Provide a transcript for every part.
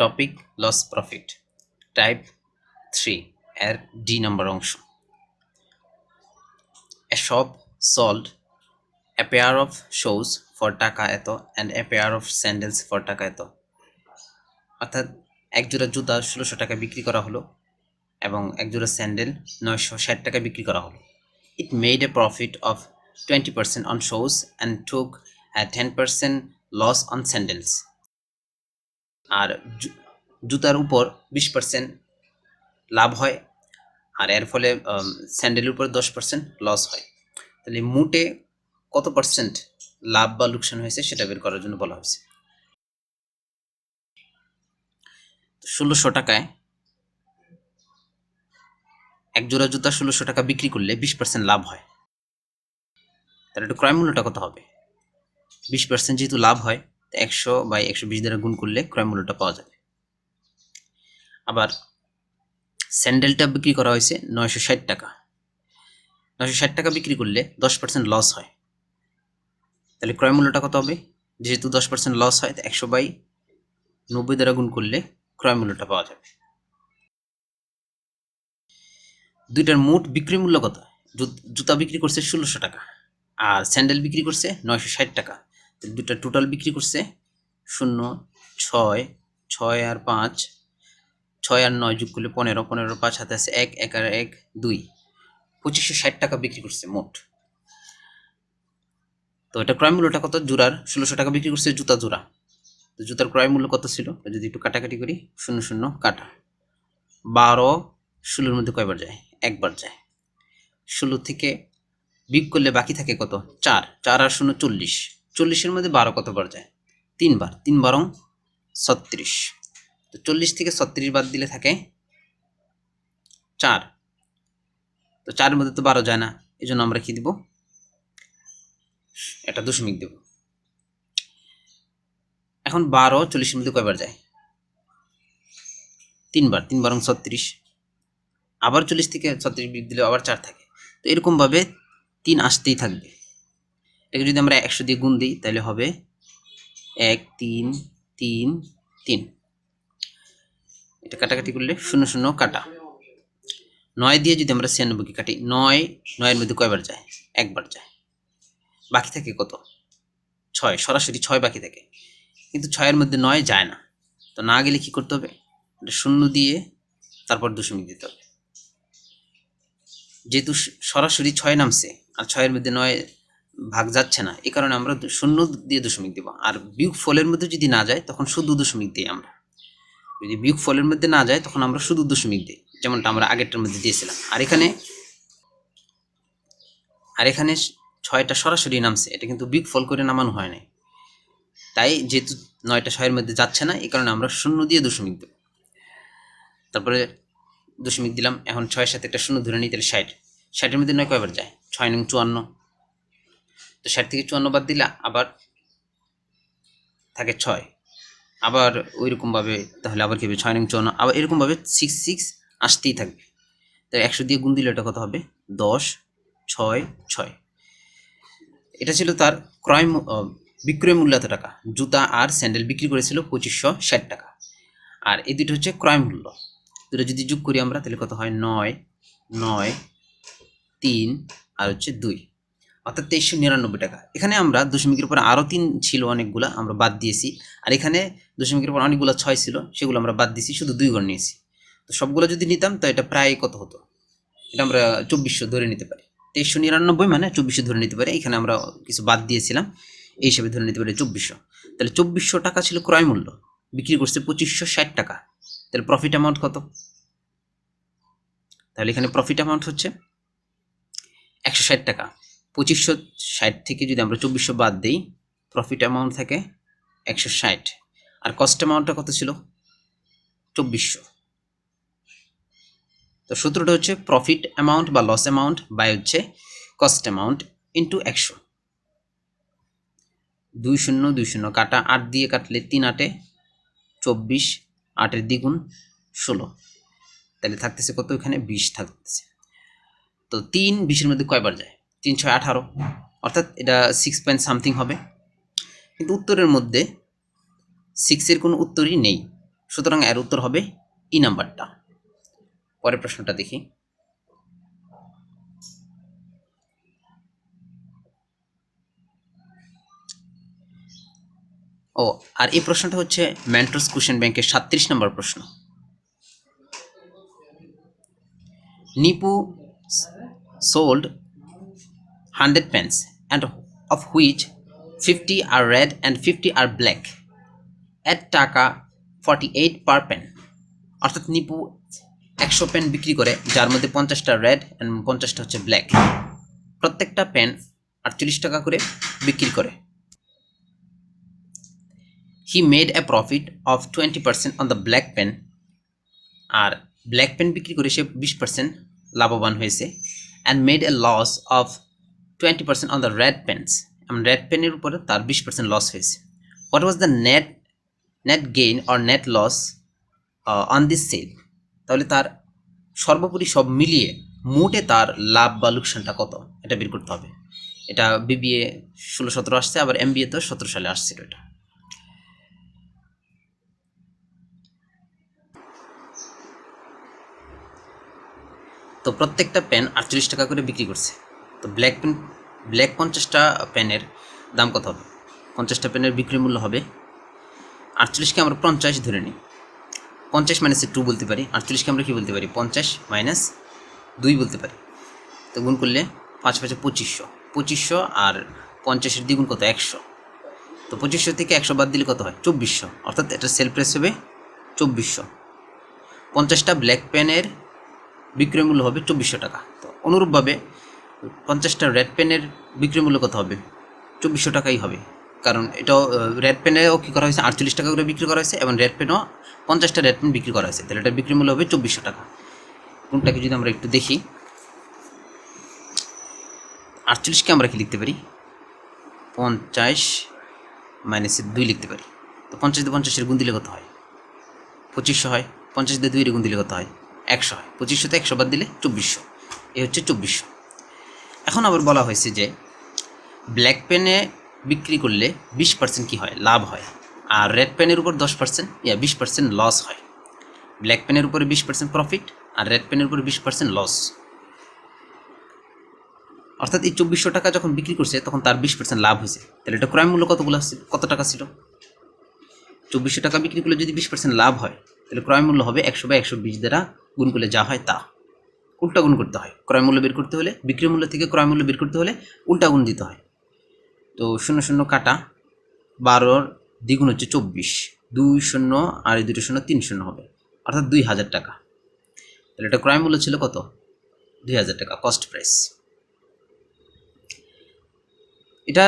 Topic loss profit type three এর D নম্বর অংশ. A shop sold a pair of shoes for টাকা এত and a pair of sandals for টাকা এত। অর্থাৎ এক জোড়া জুতা ষোলোশো টাকা বিক্রি করা হলো এবং এক জোড়া স্যান্ডেল নয়শো ষাট টাকা বিক্রি করা হলো। It made a profit of twenty percent on shoes and took ten percent loss on sandals আর জুতার উপর বিশ পার্সেন্ট লাভ হয় আর এর ফলে স্যান্ডেলের উপর দশ পার্সেন্ট লস হয়। তাহলে মুটে কত পার্সেন্ট লাভ বা লোকসান হয়েছে সেটা বের করার জন্য বলা হয়েছে। ষোলোশো টাকায় এক জোড়া জুতা ষোলোশো টাকা বিক্রি করলে বিশ পার্সেন্ট লাভ হয়। তাহলে একটু ক্রয় মূল্যটা কত হবে? বিশ পার্সেন্ট যেহেতু লাভ হয় একশো বাই একশো বিশ দ্বারা গুণ করলে ক্রয় মূল্যটা পাওয়া যাবে। আবার স্যান্ডেলটা বিক্রি করা হয়েছে নয়শো ষাট টাকা। নয়শো ষাট টাকা বিক্রি করলে দশ পার্সেন্ট লস হয়। তাহলে ক্রয় মূল্যটা কত হবে? যেহেতু দশ পার্সেন্ট লস হয়, তো একশো বাই নব্বই দ্বারা গুণ করলে ক্রয় মূল্যটা পাওয়া যাবে। দুইটার মোট বিক্রি মূল্য কত? জুতা বিক্রি করছে ষোলোশো টাকা, আর স্যান্ডেল বিক্রি করছে নয়শো ষাট টাকা। দুটা টোটাল বিক্রি করছে শূন্য, ছয় ছয় আর পাঁচ, ছয় আর নয় যোগ করলে পনেরো পনেরো পাঁচ হাতে আছে এক এক আর এক, দুই। পঁচিশশো ষাট টাকা বিক্রি করছে মোট। তো এটা ক্রয় মূল্যটা কত? জোড়ার ষোলোশো টাকা বিক্রি করছে জুতা জোড়া। তো জুতার ক্রয় মূল্য কত ছিল? যদি একটু কাটাকাটি করি, শূন্য শূন্য, কাটা। বারো, ষোলোর মধ্যে কয়বার যায়? একবার যায়। ষোলো থেকে বিগ করলে বাকি থাকে কত? চার চার আর শূন্য চল্লিশ। চল্লিশের মধ্যে বারো কতবার যায়? তিনবার। তিন বারং ছত্রিশ। তো চল্লিশ থেকে ছত্রিশ বাদ দিলে থাকে চার। তো চারের মধ্যে তো বারো যায় না এই জন্য আমরা কি দিব? এটা দশমিক দেব। এখন বারো চল্লিশের মধ্যে কয়বার যায়? তিনবার। তিন বারং ছত্রিশ। আবার চল্লিশ থেকে ছত্রিশ বিগ দিলে আবার চার থাকে। তো এরকমভাবে তিন আসতেই থাকবে। এটাকে যদি আমরা একশো দিয়ে গুণ দিই, তাহলে হবে এক, তিন তিন তিন। এটা কাটাকাটি করলে শূন্য শূন্য কাটা। নয় দিয়ে যদি আমরা ছিয়ানব্বইকে কাটি, নয়, নয়ের মধ্যে কয়বার যায়? একবার যায়। বাকি থাকে কত? ছয়, সরাসরি ছয় বাকি থাকে। কিন্তু ছয়ের মধ্যে নয় যায় না। তো না গেলে কি করতে হবে? এটা শূন্য দিয়ে তারপর দশমিক দিতে হবে। যেহেতু সরাসরি ছয় নামছে, আর ছয়ের মধ্যে নয় ভাগ যাচ্ছে না। এই কারণে আমরা শূন্য দিয়ে দশমিক দেব। আর বিয়োগ ফলের মধ্যে যদি না যায়, তখন শুধু দশমিক দিই আমরা। যদি বিয়োগ ফলের মধ্যে না যায়, তখন আমরা শুধু দশমিক দিই, যেমনটা আমরা আগেরটার মধ্যে দিয়েছিলাম। আর এখানে আর এখানে ছয়টা সরাসরি নামছে। এটা কিন্তু বিগ ফল করে নামানো হয় নাই। তাই যেহেতু নয়টা ছয়ের মধ্যে যাচ্ছে না, এই কারণে আমরা শূন্য দিয়ে দশমিক দেব। তারপরে দশমিক দিলাম, এখন ছয়ের সাথে একটা শূন্য ধরে নিই, তাহলে ষাট। ষাটের মধ্যে নয় কয়বার যায়? ছয় নং চুয়ান্ন। তো ষাট থেকে চুয়ান্ন বাদ দিলা, আবার থাকে ছয়। আবার ওই রকমভাবে তাহলে আবার কি ছয় নং চুয়ান্ন, আবার এরকমভাবে সিক্স সিক্স আসতেই থাকবে। তো একশো দিয়ে গুণ দিলে এটা কত হবে? দশ, ছয় ছয়। এটা ছিল তার ক্রয় বিক্রয় মূল্য এত টাকা। জুতা আর স্যান্ডেল বিক্রি করেছিল পঁচিশশো ষাট টাকা। আর এই দুটো হচ্ছে ক্রয় মূল্য। দুটো যদি যোগ করি আমরা, তাহলে কত হয়? নয় নয়, তিন, আর হচ্ছে দুই। অর্থাৎ তেইশশো নিরানব্বই টাকা। এখানে আমরা দশমিকের উপর আরও তিন ছিল অনেকগুলা, আমরা বাদ দিয়েছি। আর এখানে দশমিকের উপর অনেকগুলো ছয় ছিল, সেগুলো আমরা বাদ দিয়েছি, শুধু দুই ঘর নিয়েছি। তো সবগুলো যদি নিতাম, তো এটা প্রায় কত হতো? এটা আমরা চব্বিশশো ধরে নিতে পারি। তেইশশো নিরানব্বই মানে চব্বিশশো ধরে নিতে পারি। এখানে আমরা কিছু বাদ দিয়েছিলাম, এই হিসাবে ধরে নিতে পারি চব্বিশশো। তাহলে চব্বিশশো টাকা ছিল ক্রয় মূল্য, বিক্রি করছে পঁচিশশো ষাট টাকা। তাহলে প্রফিট অ্যামাউন্ট কত? তাহলে এখানে প্রফিট অ্যামাউন্ট হচ্ছে একশো ষাট টাকা। পঁচিশশো ষাট থেকে যদি আমরা চব্বিশশো বাদ দিই প্রফিট অ্যামাউন্ট থাকে একশো ষাট। আর কস্ট অ্যামাউন্টটা কত ছিল? চব্বিশশো। তো সূত্রটা হচ্ছে প্রফিট অ্যামাউন্ট বা লস অ্যামাউন্ট বাই হচ্ছে কস্ট অ্যামাউন্ট ইন্টু একশো। দুই শূন্য দুই শূন্য কাটা আট দিয়ে কাটলে তিন আটে চব্বিশ, আটের দ্বিগুণ ষোলো। তাহলে থাকতেছে কত? ওখানে বিশ থাকতেছে। তো তিন বিশের মধ্যে কয়বার যায়? তিন ছয় আঠারো। অর্থাৎ এটা সিক্স পয়েন্ট সামথিং হবে। কিন্তু উত্তরের মধ্যে সিক্সের কোনো উত্তরই নেই। সুতরাং এর উত্তর হবে ই নাম্বারটা। পরের প্রশ্নটা দেখি। ও, আর এই প্রশ্নটা হচ্ছে ম্যান্ট্রোস কোশ্চেন ব্যাংকের সাত্রিশ নম্বর প্রশ্ন। Nipu sold 100 pence, and of which 50 are red and 50 are black, at টাকা 48 per pen. অর্থাৎ নিপু একশো পেন বিক্রি করে, যার মধ্যে পঞ্চাশটা রেড অ্যান্ড পঞ্চাশটা হচ্ছে ব্ল্যাক প্রত্যেকটা পেন আটচল্লিশ টাকা করে বিক্রি করে। He made a profit of twenty percent on the black pen R black pen বিক্রি করে সে বিশ পার্সেন্ট লাভবান হয়েছে। And made a loss of twenty percent on the red pens এবং রেড পেনের উপরে তার বিশ পার্সেন্ট লস হয়েছে। What was the net net gain or net loss on this sale তাহলে তার সর্বোপরি সব মিলিয়ে মোটে তার লাভ বা লোকসানটা কত? এটা বের করতে হবে। এটা বিবিএ ষোলো সতেরো আসছে, আবার এম বিএ তো সতেরো সালে আসছিল এটা। তো প্রত্যেকটা পেন আটচল্লিশ টাকা করে বিক্রি করছে। তো ব্ল্যাক পেন ব্ল্যাক পঞ্চাশটা পেনের দাম কত হবে? পঞ্চাশটা পেনের বিক্রি মূল্য হবে আটচল্লিশকে আমরা পঞ্চাশ ধরে নিই। পঞ্চাশ মাইনাসে টু বলতে পারি, আটচল্লিশকে আমরা কী বলতে পারি? পঞ্চাশ মাইনাস দুই বলতে পারি। তো গুণ করলে পাঁচ পাঁচে পঁচিশশো পঁচিশশো আর পঞ্চাশের দ্বিগুণ কত? একশো। তো পঁচিশশো থেকে একশো বাদ দিলে কত হয়? চব্বিশশো। অর্থাৎ এটা সেল প্রাইস হবে চব্বিশশো। পঞ্চাশটা ব্ল্যাক পেনের বিক্রয় মূল্য হবে চব্বিশশো টাকা। তো অনুরূপভাবে পঞ্চাশটা রেড পেনের বিক্রয় মূল্য কত হবে? চব্বিশশো টাকাই হবে। কারণ এটাও রেড পেনেও কী করা হয়েছে? আটচল্লিশ টাকা করে বিক্রি করা হয়েছে এবং রেড পেনও পঞ্চাশটা রেড পেন বিক্রি করা হয়েছে। তাহলে এটার বিক্রি মূল্য হবে চব্বিশশো টাকা। কোনটাকে যদি আমরা একটু দেখি? আটচল্লিশকে আমরা কি লিখতে পারি? পঞ্চাশ মাইনাসের দুই লিখতে পারি। তো পঞ্চাশ দিয়ে পঞ্চাশের গুণ দিলে কত হয়? পঁচিশশো হয়। পঞ্চাশ দিয়ে দুইয়ের গুণ দিলে কত হয়? একশো হয়। পঁচিশশোতে একশো বাদ দিলে চব্বিশশো। এ হচ্ছে চব্বিশশো। এখন আবার বলা হয়েছে যে ব্ল্যাক পেনে বিক্রি করলে বিশ পার্সেন্ট কী হয়? লাভ হয়। আর রেড পেনের উপর দশ পার্সেন্ট ইয়া, বিশ পার্সেন্ট লস হয়। ব্ল্যাক পেনের উপরে বিশ পার্সেন্ট প্রফিট আর রেড পেনের উপরে বিশ পার্সেন্ট লস অর্থাৎ এই চব্বিশশো টাকা যখন বিক্রি করছে, তখন তার বিশ পার্সেন্ট লাভ হয়েছে। তাহলে এটা ক্রয় মূল্য কতগুলো কত টাকা ছিল? চব্বিশশো টাকা বিক্রি করলে যদি বিশ পার্সেন্ট লাভ হয়, তাহলে ক্রয় মূল্য হবে একশো বা একশো বিশ দ্বারা গুণ করলে যা হয় তা। উল্টা গুণ করতে হয়। ক্রয় মূল্য বের করতে হলে, বিক্রি মূল্য থেকে ক্রয় মূল্য বের করতে হলে উল্টা গুণ দিতে হয়। তো শূন্য শূন্য কাটা বারোর দ্বিগুণ হচ্ছে চব্বিশ। দুই শূন্য আর এই দুটো শূন্য তিন শূন্য হবে। অর্থাৎ দুই হাজার টাকা। তাহলে এটা ক্রয় মূল্য ছিল কত? দুই হাজার টাকা কস্ট প্রাইস এটা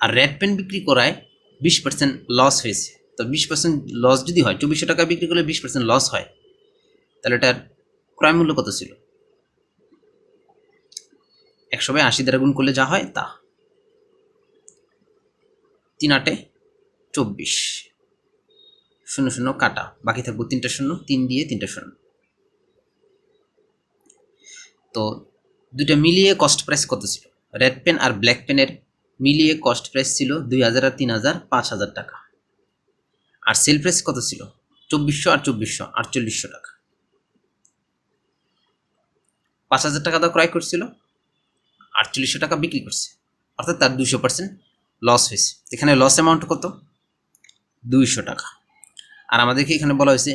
আর রেড পেন বিক্রি করায় বিশ পার্সেন্ট লস হয়েছে। তো বিশ পার্সেন্ট লস যদি হয়, চব্বিশশো টাকা বিক্রি করলে বিশ পার্সেন্ট লস হয়। তাহলে এটার ক্রয় মূল্য কত ছিল? একশো বাই আশি দ্বারা গুণ করলে যা হয় তা। তিন আটে চব্বিশ। শূন্য শূন্য কাটা। বাকি থাকব তিনটা শূন্য, তিন দিয়ে তিনটা শূন্য। তো দুইটা মিলিয়ে কস্ট প্রাইস কত ছিল? রেড পেন আর ব্ল্যাক পেনের মিলিয়ে কস্ট প্রাইস ছিল দুই হাজার আর তিন হাজার পাঁচ হাজার টাকা। আর সেল প্রাইস কত ছিল? চব্বিশশো আর চব্বিশশো, আটচল্লিশশো টাকা। পাঁচ হাজার টাকা দা ক্রয় করছিল, আটচল্লিশশো টাকা বিক্রি করছে। অর্থাৎ তার দুশো পার্সেন্ট লস হয়েছে। এখানে লস অ্যামাউন্ট কত? দুইশো টাকা। আর আমাদেরকে এখানে বলা হয়েছে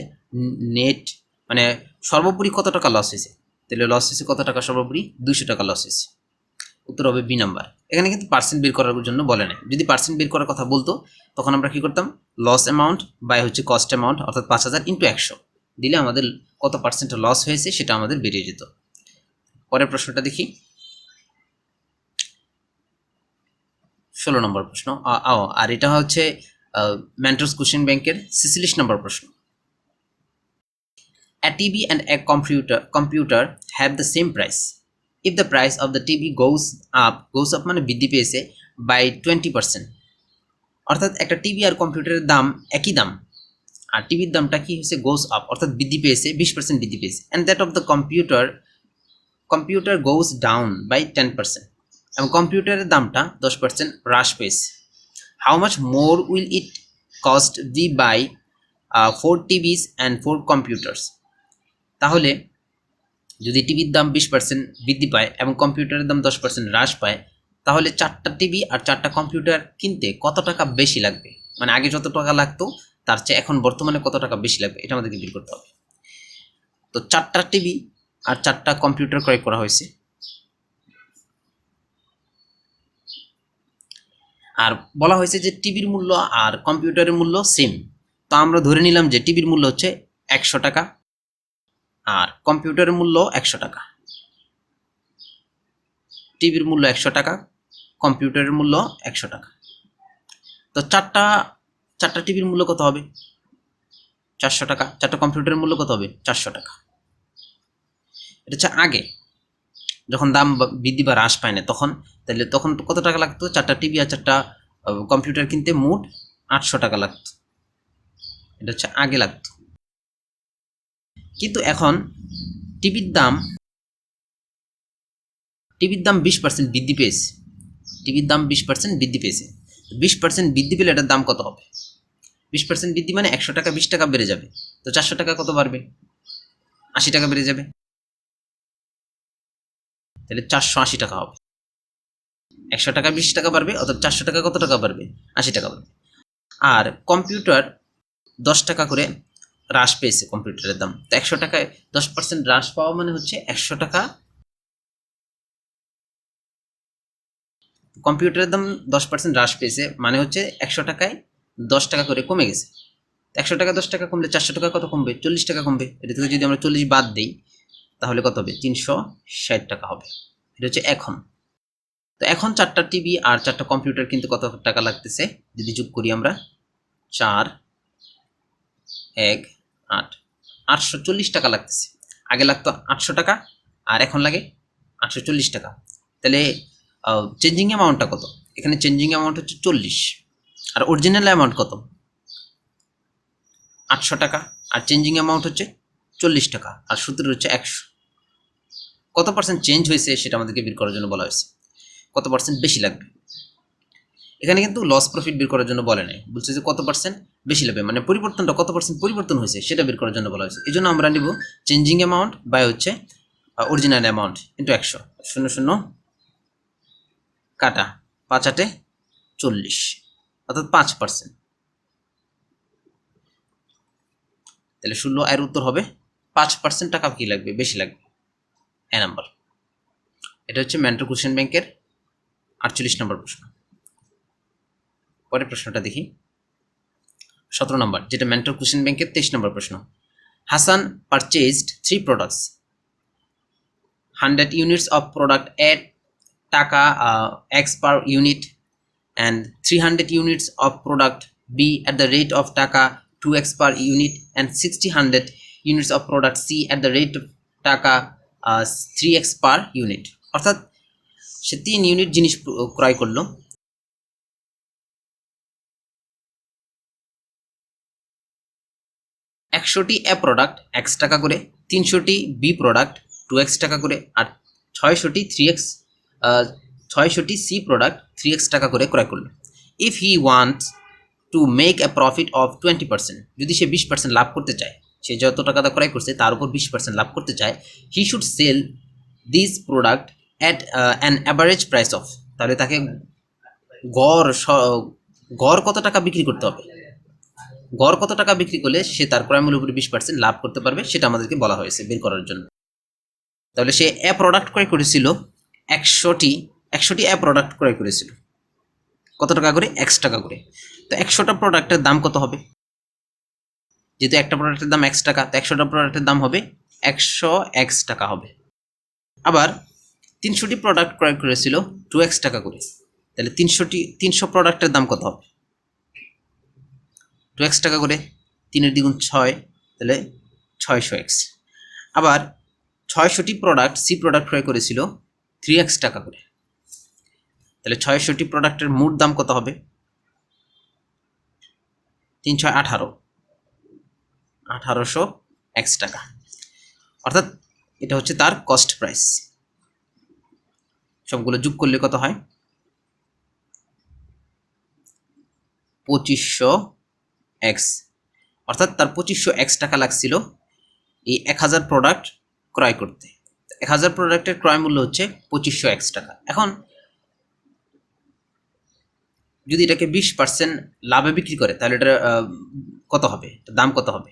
নেট মানে সর্বোপরি কত টাকা লস হয়েছে? তাহলে লস হয়েছে কত টাকা? সর্বোপরি দুইশো টাকা লস হয়েছে। উত্তর হবে বি নাম্বার এখানে কিন্তু পার্সেন্ট বের করার জন্য বলে না যদি পার্সেন্ট বের করার কথা বলতো, তখন আমরা কী করতাম? লস অ্যামাউন্ট বাই হচ্ছে কস্ট অ্যামাউন্ট অর্থাৎ পাঁচ হাজার ইন্টু একশো। দিলে আমাদের কত পার্সেন্ট লস হয়েছে, সেটা আমাদের বেরিয়ে যেত। পরের প্রশ্নটা দেখি। ষোলো নম্বর প্রশ্ন। আও আর এটা হচ্ছে ম্যান্ট্রোস কোশ্চেন ব্যাংকের ছিচল্লিশ নম্বর প্রশ্ন। A TV and a computer computer have the same price. If the price of the TV goes up, goes up মানে বৃদ্ধি পেয়েছে by টোয়েন্টি পার্সেন্ট অর্থাৎ একটা টিভি আর কম্পিউটারের দাম একই দাম। আর টিভির দামটা কি হয়েছে? গোস আপ অর্থাৎ বৃদ্ধি পেয়েছে বিশ পার্সেন্ট বৃদ্ধি পেয়েছে। And that of the computer computer goes down by ten percent এবং কম্পিউটারের দামটা দশ পার্সেন্ট হ্রাস পেয়েছে। How much more will it cost the buy four TVs and four computers তাহলে, যদি টিভির দাম বিশ পার্সেন্ট বৃদ্ধি পায় এবং কম্পিউটারের দাম দশ পার্সেন্ট হ্রাস পায়, তাহলে চারটা টিভি আর চারটা কম্পিউটার কিনতে কত টাকা বেশি লাগবে? মানে আগে যত টাকা লাগতো, তার চেয়ে এখন বর্তমানে কত টাকা বেশি লাগবে? এটা আমাদেরকে বিল করতে হবে। তো চারটা টিভি আর চারটা কম্পিউটার ক্রয় করা হয়েছে। আর বলা হয়েছে যে টিভির মূল্য আর কম্পিউটারের মূল্য সেম তো আমরা ধরে নিলাম যে টিভির মূল্য হচ্ছে একশো টাকা আর কম্পিউটারের মূল্য একশো টাকা। টিভির মূল্য একশো টাকা কম্পিউটারের মূল্য একশো টাকা। তো চারটা চারটা টিভির মূল্য কত হবে? চারশো টাকা, চারটা কম্পিউটারের মূল্য কত হবে? চারশো টাকা। এটা হচ্ছে আগে। যখন দাম বৃদ্ধি বা হ্রাস পায় না, তখন, তাহলে তখন কত টাকা লাগতো? চারটা টিভি আর চারটা কম্পিউটার কিনতে মোট আটশো টাকা লাগতো। এটা হচ্ছে আগে লাগতো। কিন্তু এখন টিভির দাম টিভির দাম বিশ পার্সেন্ট বৃদ্ধি পেয়েছে। টিভির দাম বিশ পার্সেন্ট বৃদ্ধি পেয়েছে। বিশ পার্সেন্ট বৃদ্ধি পেলে এটার দাম কত হবে? বিশ পার্সেন্ট বৃদ্ধি মানে একশো টাকা, বিশ টাকা বেড়ে যাবে। তো চারশো টাকা কত বাড়বে? আশি টাকা বেড়ে যাবে। তাহলে চারশো আশি টাকা হবে। একশো টাকা বিশ টাকা বাড়বে, অর্থাৎ চারশো টাকা কত টাকা বাড়বে? আশি টাকা বাড়বে। আর কম্পিউটার দশ টাকা করে হ্রাস পেয়েছে কম্পিউটারের দাম। তো একশো টাকায় দশ পার্সেন্ট হ্রাস পাওয়া মানে হচ্ছে একশো টাকা। কম্পিউটারের দাম দশ পার্সেন্ট হ্রাস পেয়েছে মানে হচ্ছে একশো টাকায় দশ টাকা করে কমে গেছে। একশো টাকা দশ টাকা কমলে চারশো টাকা কত কমবে? চল্লিশ টাকা কমবে। এটা থেকে যদি আমরা চল্লিশ বাদ দিই তাহলে কত হবে? তিনশো ষাট টাকা হবে। এটা হচ্ছে এখন। তো এখন চারটা টিভি আর চারটা কম্পিউটার কিন্তু কত টাকা লাগতেছে? যদি যোগ করি আমরা, চার, এক, আট, আটশো চল্লিশ টাকা লাগতেছে। আগে লাগতো আটশো টাকা, আর এখন লাগে আটশো চল্লিশ টাকা। তাহলে চেঞ্জিং অ্যামাউন্টটা কত? এখানে চেঞ্জিং অ্যামাউন্ট হচ্ছে চল্লিশ। আর অরিজিনাল অ্যামাউন্ট কত? আটশো টাকা। আর চেঞ্জিং অ্যামাউন্ট হচ্ছে চল্লিশ টাকা। আর সূত্র হচ্ছে একশো। কত পার্সেন্ট চেঞ্জ হয়েছে সেটা আমাদেরকে বের করার জন্য বলা হয়েছে। কত পার্সেন্ট বেশি লাগবে? এখানে কিন্তু লস প্রফিট বের করার জন্য বলে নাই। বলছে যে কত পার্সেন্ট বেশি লাগবে? মানে পরিবর্তনটা কত পার্সেন্ট পরিবর্তন হয়েছে সেটা বের করার জন্য বলা হয়েছে। এই জন্য আমরা নিব চেঞ্জিং অ্যামাউন্ট বাই হচ্ছে অরিজিনাল অ্যামাউন্ট ইন্টু একশো। শূন্য শূন্য, কাটা, পাঁচ আটে চল্লিশ। অর্থাৎ পাঁচ পার্সেন্ট তাহলে ষোলো এর উত্তর হবে, পাঁচ পার্সেন্ট টাকা কি লাগবে? বেশি লাগবে। এ নাম্বার। এটা হচ্ছে মেন্টাল কোশ্চেন ব্যাংকের আটচল্লিশ নম্বর প্রশ্ন। পরের প্রশ্নটা দেখি। সতেরো নম্বর, যেটা মেন্টাল কোশ্চেন ব্যাংকের তেইশ নম্বর প্রশ্ন। Hasan purchased three products hundred units of product at টাকা X per unit and 300 units of product B at the rate of Taka 2x per unit and 60 hundred units of product C at the rate of Taka uh, 3x per unit অর্থাৎ সে তিন unit জিনিস প্র- ক্রয় করল। একশোটি এ product X টাকা করে তিনশোটি বি প্রোডাক্ট টু এক্স টাকা করে আর ছয়শোটি থ্রি এক্স ছয়শোটি সি প্রোডাক্ট থ্রি এক্স টাকা করে ক্রয় করল। If he wants to make a profit of twenty percent যদি সে বিশ পার্সেন্ট লাভ করতে চায় সে যত টাকা দা ক্রয় করছে, তার উপর বিশ পার্সেন্ট লাভ করতে চায় he should sell this product at an average price of তাহলে তাকে গড় গড় কত টাকা বিক্রি করতে হবে? গড় কত টাকা বিক্রি করলে সে তার ক্রয় মূল্যের উপরে বিশ পার্সেন্ট লাভ করতে পারবে, সেটা আমাদেরকে বলা হয়েছে বের করার জন্য। তাহলে সে এ প্রোডাক্ট ক্রয় করেছিল, একশোটি একশোটি অ্যাপ প্রোডাক্ট ক্রয় করেছিল। কত টাকা করে? এক্স টাকা করে। তো একশোটা প্রোডাক্টের দাম কত হবে? যেহেতু একটা প্রোডাক্টের দাম এক্স টাকা, তো একশোটা প্রোডাক্টের দাম হবে একশো এক্স টাকা হবে। আবার তিনশোটি প্রোডাক্ট ক্রয় করেছিল টু এক্স টাকা করে। তাহলে তিনশোটি, তিনশো প্রোডাক্টের দাম কত হবে? টু এক্স টাকা করে, তিনের দ্বিগুণ ছয়, তাহলে ছয়শো এক্স আবার ছয়শোটি প্রোডাক্ট সি প্রোডাক্ট ক্রয় করেছিল থ্রি এক্স টাকা করে। তাহলে ছয়শোটি প্রোডাক্টের মোট দাম কত হবে? তিন ছয় আঠারো। আঠারোশো এক্স টাকা। অর্থাৎ এটা হচ্ছে তার কস্ট প্রাইস সবগুলো যোগ করলে কত হয়? পঁচিশশো এক্স। অর্থাৎ তার পঁচিশশো এক্স টাকা লাগছিল এই এক হাজার প্রোডাক্ট ক্রয় করতে। এক হাজার প্রোডাক্টের ক্রয় মূল্য হচ্ছে পঁচিশশো এক্স টাকা। এখন যদি এটাকে বিশ পার্সেন্ট লাভে বিক্রি করে, তাহলে এটা কত হবে? দাম কত হবে?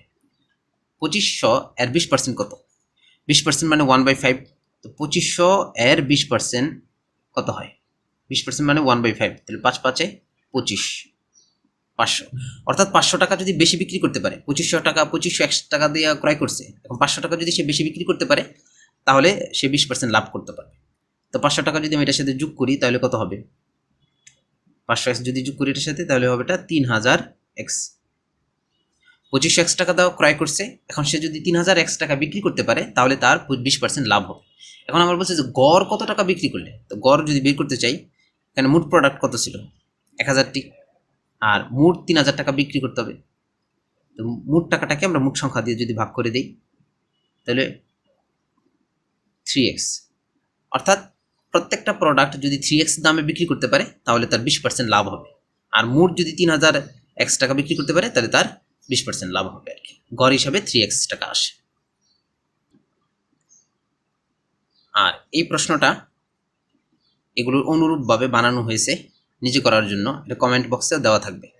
পঁচিশশো এর বিশ পার্সেন্ট কত? বিশ পার্সেন্ট মানে ওয়ান বাই ফাইভ তো পঁচিশশো এর বিশ পার্সেন্ট কত হয়? বিশ পার্সেন্ট মানে ওয়ান বাই ফাইভ তাহলে পাঁচ পাঁচে পঁচিশ, পাঁচশো। অর্থাৎ পাঁচশো টাকা যদি বেশি বিক্রি করতে পারে, পঁচিশশো টাকা, পঁচিশশো একশো টাকা দিয়ে ক্রয় করছে, এখন পাঁচশো টাকা যদি সে বেশি বিক্রি করতে পারে, তাহলে সে বিশ পার্সেন্ট লাভ করতে পারবে। তো পাঁচশো টাকা যদি আমি এটার সাথে যোগ করি, তাহলে কত হবে? পাঁচশো এক্স যদি যোগ করি এটার সাথে, তাহলে হবে এটা তিন হাজার এক্স। পঁচিশশো এক্স টাকা দাও ক্রয় করছে, এখন সে যদি তিন হাজার এক্স টাকা বিক্রি করতে পারে, তাহলে তার বিশ পার্সেন্ট লাভ হবে। এখন আমার বলছে যে, গড় কত টাকা বিক্রি করলে? তো গড় যদি বের করতে চাই এখানে মোট প্রোডাক্ট কত ছিল? এক হাজারটি আর মোট তিন হাজার টাকা বিক্রি করতে হবে। তো মোট টাকাটাকে আমরা মোট সংখ্যা দিয়ে যদি ভাগ করে দিই, তাহলে থ্রি এক্স অর্থাৎ প্রত্যেকটা প্রোডাক্ট যদি থ্রি এক্স দামে বিক্রি করতে পারে, তাহলে তার বিশ পার্সেন্ট লাভ হবে। আর মোট যদি তিন হাজার এক্স টাকা বিক্রি করতে পারে, তাহলে তার বিশ পার্সেন্ট লাভ হবে আর কি। গড় হিসাবে থ্রি এক্স টাকা আসে। আর এই প্রশ্নটা এগুলোর অনুরূপভাবে বানানো হয়েছে, নিজে করার জন্য। এটা কমেন্ট বক্সে দেওয়া থাকবে।